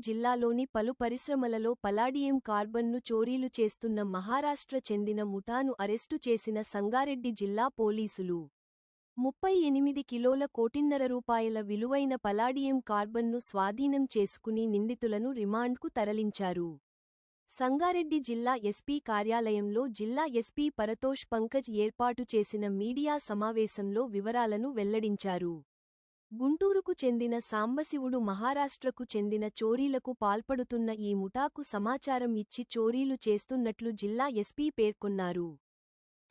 జిల్లాలోని పలు పరిశ్రమలలో పలాడియం కార్బన్ను చోరీలు చేస్తున్న మహారాష్ట్ర చెందిన ముఠాను అరెస్టు చేసిన సంగారెడ్డి జిల్లా పోలీసులు. ముప్పై ఎనిమిది కిలోల కోటిన్నర రూపాయల విలువైన పలాడియం కార్బన్ను స్వాధీనం చేసుకుని నిందితులను రిమాండ్కు తరలించారు. సంగారెడ్డి జిల్లా ఎస్పీ కార్యాలయంలో జిల్లా ఎస్పీ పరతోష్ పంకజ్ ఏర్పాటు చేసిన మీడియా సమావేశంలో వివరాలను వెల్లడించారు. గుంటూరుకు చెందిన సాంబశివుడు మహారాష్ట్రకు చెందిన చోరీలకు పాల్పడుతున్న ఈ ముఠాకు సమాచారం ఇచ్చి చోరీలు చేస్తున్నట్లు జిల్లా ఎస్పీ పేర్కొన్నారు.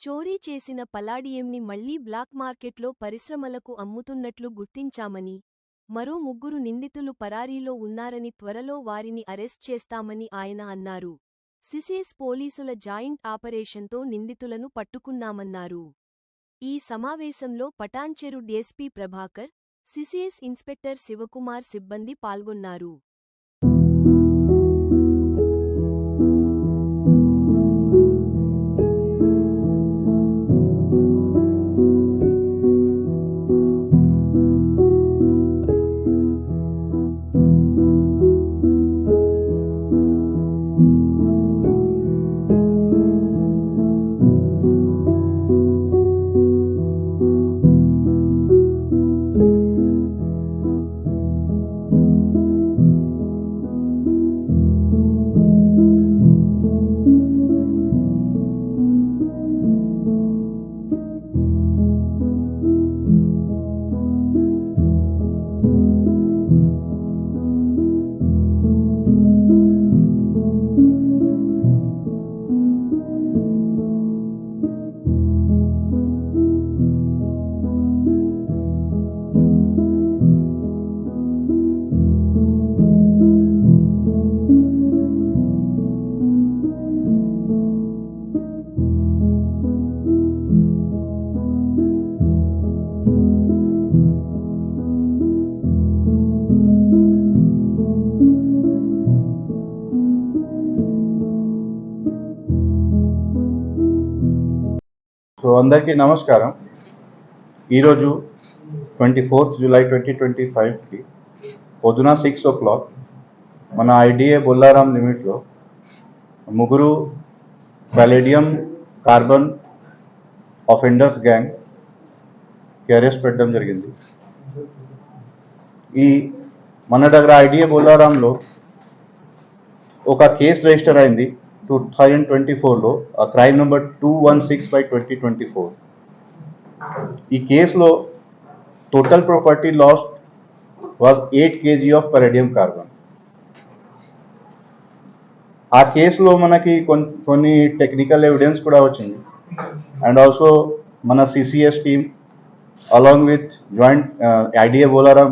చోరీ చేసిన పలాడియంని మళ్ళీ బ్లాక్ మార్కెట్లో పరిశ్రమలకు అమ్ముతున్నట్లు గుర్తించామని మరో ముగ్గురు నిందితులు పరారీలో ఉన్నారని త్వరలో వారిని అరెస్ట్ చేస్తామని ఆయన అన్నారు. సిసిఎస్ పోలీసుల జాయింట్ ఆపరేషన్తో నిందితులను పట్టుకున్నామన్నారు. ఈ సమావేశంలో Patancheru DSP Prabhakar CCS inspector Sivakumar సిబ్బంది పాల్గొన్నారు. సో అందరికీ నమస్కారం. ఈరోజు twenty fourth July twenty twenty ఫైవ్కి పొద్దున సిక్స్ ఓ క్లాక్ మన ఐడిఏ బొల్లారాం లిమిట్లో ముగ్గురు palladium carbon offenders gang arrest పెట్టడం జరిగింది. ఈ మన దగ్గర ఐడిఏ బొల్లారాంలో ఒక కేసు రిజిస్టర్ అయింది. టూ థౌజండ్ ట్వంటీ ఫోర్లో crime number two one six by twenty twenty four ఈ కేసులో total property loss was eight KG of palladium carbon ఆ కేసులో మనకి కొన్ కొన్ని టెక్నికల్ ఎవిడెన్స్ కూడా వచ్చింది. అండ్ ఆల్సో మన CCS team along with joint IDA IDA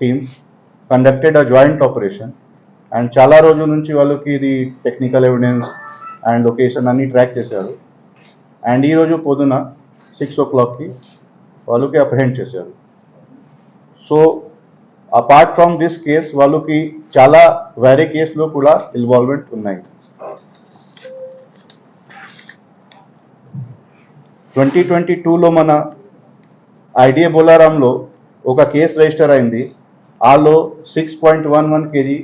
team conducted a joint operation and చాలా రోజుల నుంచి వాళ్ళకి ఇది టెక్నికల్ ఎవిడెన్స్ అండ్ లొకేషన్ అన్ని ట్రాక్ చేశారు. అండ్ ఈరోజు పొద్దున సిక్స్ ఓ క్లాక్కి వాళ్ళకి అప్రహెండ్ చేశారు. So apart from this case వాళ్ళకి చాలా వేరే కేసులో కూడా ఇన్వాల్వ్మెంట్ ఉన్నాయి. ట్వంటీ ట్వంటీ టూలో మన ఐడిఏ బొలారాంలో ఒక కేసు రిజిస్టర్ అయింది. Also six point one one KG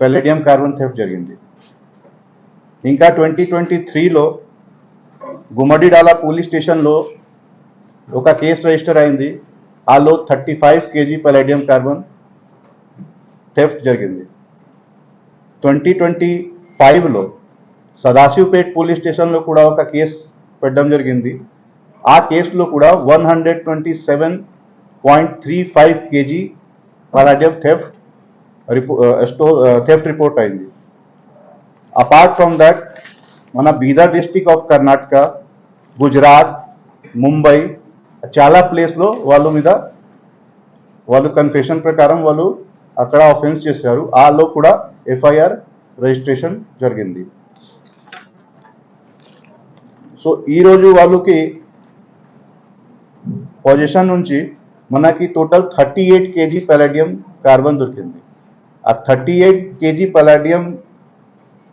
palladium carbon theft జరిగింది. ఇంకా ట్వంటీ ట్వంటీ త్రీలో గుమ్మడిడాలా పోలీస్ స్టేషన్లో ఒక కేసు రిజిస్టర్ అయింది. Also thirty five KG palladium carbon theft జరిగింది. ట్వంటీ ట్వంటీ ఫైవ్లో సదాశివపేట్ పోలీస్ స్టేషన్లో కూడా ఒక కేసు పెట్టడం జరిగింది. ఆ కేసులో కూడా one hundred twenty seven point three five KG palladium theft స్టో థెఫ్ట్ రిపోర్ట్ అయింది. అపార్ట్ ఫ్రమ్ దట్ మన బీదర్ డిస్టిక్ ఆఫ్ కర్ణాటక గుజరాత్ ముంబై చాలా ప్లేస్లో వాళ్ళ మీద వాళ్ళు కన్ఫెషన్ ప్రకారం వాళ్ళు అక్కడ ఆఫెన్స్ చేశారు. ఆలో కూడా ఎఫ్ఐఆర్ రిజిస్ట్రేషన్ జరిగింది. సో ఈరోజు వాళ్ళకి పొజిషన్ నుంచి మనకి total thirty eight KG palladium carbon దొరికింది. ఆ thirty eight KG palladium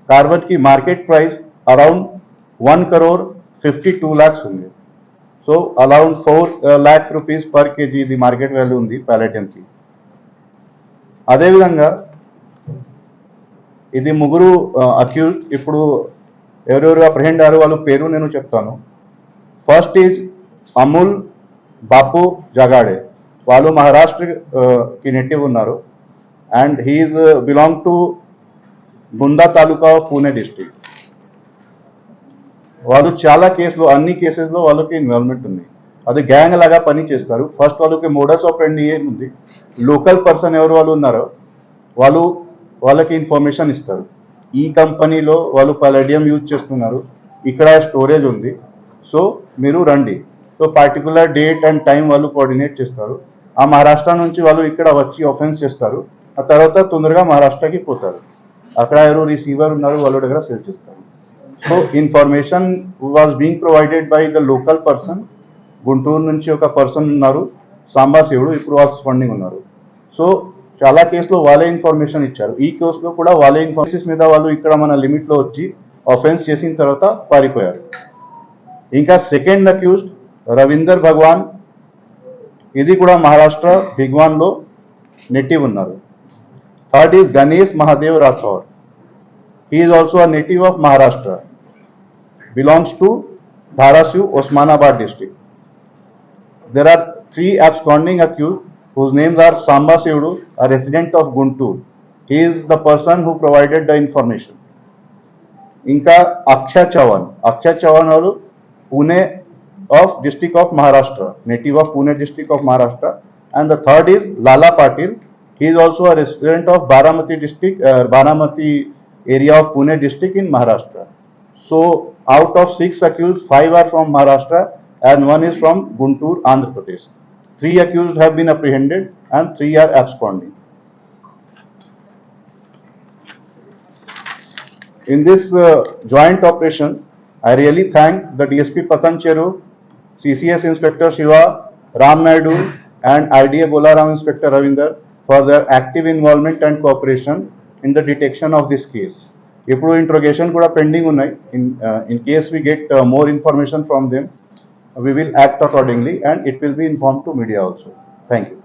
carbon की market price around one crore fifty two lakhs ఉంది so around four lakh rupees per KG ఇది మార్కెట్ వాల్యూ ఉంది ప్యాలెటియంకి అదేవిధంగా ఇది ముగ్గురు అక్యూజ్ ఇప్పుడు ఎవరెవరు అప్రహెండ్ అయ్యారు వాళ్ళ పేరు నేను చెప్తాను ఫస్ట్ ఈజ్ అమూల్ బాపు జగాడే వాళ్ళు మహారాష్ట్ర కి అండ్ హీఈస్ బిలాంగ్ టు గుండా తాలూకా ఆఫ్ డిస్టిక్ వాళ్ళు చాలా కేసులు అన్ని కేసెస్లో వాళ్ళకి ఇన్వాల్వ్మెంట్ ఉంది. అది గ్యాంగ్ లాగా పని చేస్తారు. ఫస్ట్ వాళ్ళకి మోడర్స్ ఆఫ్ ఎండ్ ఉంది లోకల్ పర్సన్ ఎవరు వాళ్ళు ఉన్నారో వాళ్ళు వాళ్ళకి ఇన్ఫర్మేషన్ ఇస్తారు. ఈ కంపెనీలో వాళ్ళు పలాడియం యూజ్ చేస్తున్నారు. ఇక్కడ స్టోరేజ్ ఉంది. సో మీరు రండి. So particular date and time వాళ్ళు కోఆర్డినేట్ చేస్తారు. ఆ మహారాష్ట్ర నుంచి వాళ్ళు ఇక్కడ వచ్చి ఆఫెన్స్ చేస్తారు. ఆ తర్వాత తొందరగా మహారాష్ట్రకి పోతారు. అక్కడ ఎవరు రిసీవర్ ఉన్నారు వాళ్ళ దగ్గర సేల్ చేస్తారు. So information was being provided by the local person Guntur నుంచి ఒక పర్సన్ ఉన్నారు. సాంబాశివుడు ఇప్పుడు వాళ్ళు ఫండింగ్ ఉన్నారు. సో చాలా కేసులో వాళ్ళే ఇన్ఫర్మేషన్ ఇచ్చారు. ఈ కేసులో కూడా వాళ్ళే ఇన్ఫర్మేషన్ మీద వాళ్ళు ఇక్కడ మన లిమిట్లో వచ్చి ఆఫెన్స్ చేసిన తర్వాత పారిపోయారు. ఇంకా సెకండ్ అక్యూజ్డ్ రవీందర్ భగవాన్ ఇది కూడా మహారాష్ట్ర భిగ్వాన్లో నెటివ్ ఉన్నారు. Third is Ganesh Mahadev Rathore. He is also a native of Maharashtra. Belongs to Dharasiu, Osmanabad district. There are three absconding accused whose names are Samba Sevdu, a resident of Guntur. He is the person who provided the information. इनका अक्षय चौहान अक्षय चौहान और Pune of district of Maharashtra native of Pune district of Maharashtra and the third is Lala Patil he is also a resident of Baramati district, uh, Baramati area of Pune district in Maharashtra. So out of six accused, five are from Maharashtra and one is from Guntur, Andhra Pradesh. Three accused have been apprehended and three are absconding. In this uh, joint operation, I really thank the DSP Patan Cheru, CCS Inspector Shiva, Ram Naidu, and IDA Bolaram Inspector Ravinder for their active involvement and cooperation in the detection of this case. ఇప్పుడు interrogation కూడా pending ఉన్నాయి in in case we get more information from them we will act accordingly and it will be informed to media also. Thank you.